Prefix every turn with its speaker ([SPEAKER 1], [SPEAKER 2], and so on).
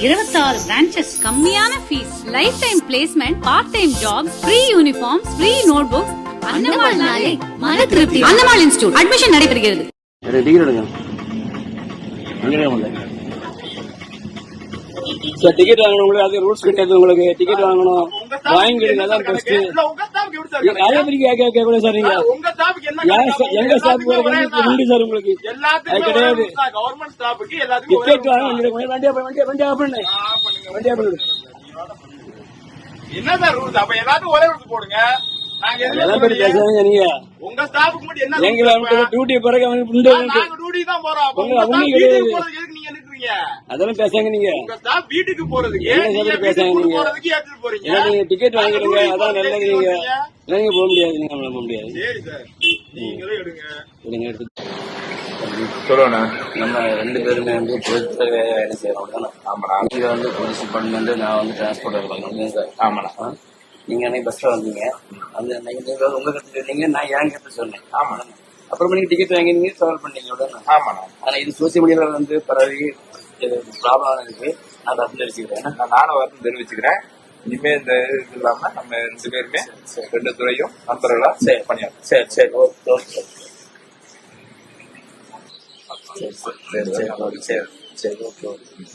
[SPEAKER 1] இருபத்தாறு பிரான்ச்சஸ் கம்மியான fees lifetime placement part time job free uniform free notebooks அன்னமால் நாளே மன திருப்தி அன்னமால் இன்ஸ்டியூட் அட்மிஷன் நடைபெறுகிறது
[SPEAKER 2] எடுங்க சார் டிக்கெட் வாங்கணும் உங்களுக்கு. அது ரூல்ஸ் கிடையாது உங்களுக்கு. டிக்கெட் வாங்கணும். வாங்கிடுங்க அதான் பெஸ்ட் அதே மாதிரி கேட்க கேட்க சார் நீங்க? எங்க ஸ்டாஃப் உண்டு சார் உங்களுக்கு. அது
[SPEAKER 3] எல்லாத்துக்கும்
[SPEAKER 2] கிடையாது.
[SPEAKER 3] கவர்மெண்ட் ஸ்டாஃப்க்கு எல்லாத்துக்கும் ஒரே
[SPEAKER 2] டிக்கெட் வாங்க வண்டியை வண்டியா வண்டியா வண்டியா பண்ணு. வண்டியா பண்ணு.
[SPEAKER 3] என்ன சார் ரூல்ஸ்? அப்ப எல்லாத்துக்கும் ஒரே ரூல்ஸ் போடுங்க. உங்க ஸ்டாஃப்க்கு மட்டும் என்ன?
[SPEAKER 2] டியூட்டி பிறகு அவனுக்கு
[SPEAKER 3] டியூட்டி தான் போறோம். நீங்க
[SPEAKER 2] அதெல்லாம் பேசாங்க நீங்க.
[SPEAKER 3] வீட்டுக்கு போறதுக்கு? போறதுக்கு எடுத்துட்டு போறீங்க?
[SPEAKER 2] டிக்கெட் வாங்கிடுங்க. அதான் நல்லது நீங்க.
[SPEAKER 3] வந்தீங்க?
[SPEAKER 2] இல்ல, நீங்க போக முடியாது நீங்க போக முடியாது.
[SPEAKER 3] சரி சார். நீங்களும் எடுங்க.
[SPEAKER 2] எடுத்து நம்ம ரெண்டு பேருமே வந்து பொறுத்த வேலை செய்யறோம் ஆமாடா. நீங்க வந்து போலீஸ் டிபார்ட்மெண்ட் நான் வந்து டிரான்ஸ்போர்ட் இருப்பாங்க சார்?
[SPEAKER 4] ஆமாண்ணா?
[SPEAKER 2] நீங்க அன்னைக்கு பஸ்ல வந்தீங்க. அந்த நீங்க நீங்க உங்க கருத்து சொன்னீங்க நான் என் கருத்து சொன்னேன்.
[SPEAKER 4] ஆமா
[SPEAKER 2] அப்புறமா நீங்க டிக்கெட் வாங்கினீங்க ட்ராவல் பண்ணீங்க உடனே
[SPEAKER 4] ஆமாண்ணா
[SPEAKER 2] ஆனா இது சோசியல் மீடியால வந்து பரவி ப்ராப்ளம் இருக்கு அதை அப்படி வச்சுக்கிறேன்
[SPEAKER 4] நான் நானும் வருத்தம் தெரிவிச்சுக்கிறேன். இனிமே இந்த இது இல்லாம நம்ம ரெண்டு பேருமே ரெண்டு துறையும் நண்பர்களா
[SPEAKER 2] சரி.
[SPEAKER 4] பண்ணியாச்சு
[SPEAKER 2] சரி சரி. ஓகே ஓகே சரி சரி. சரி சரி. சரி சரி. Okay okay.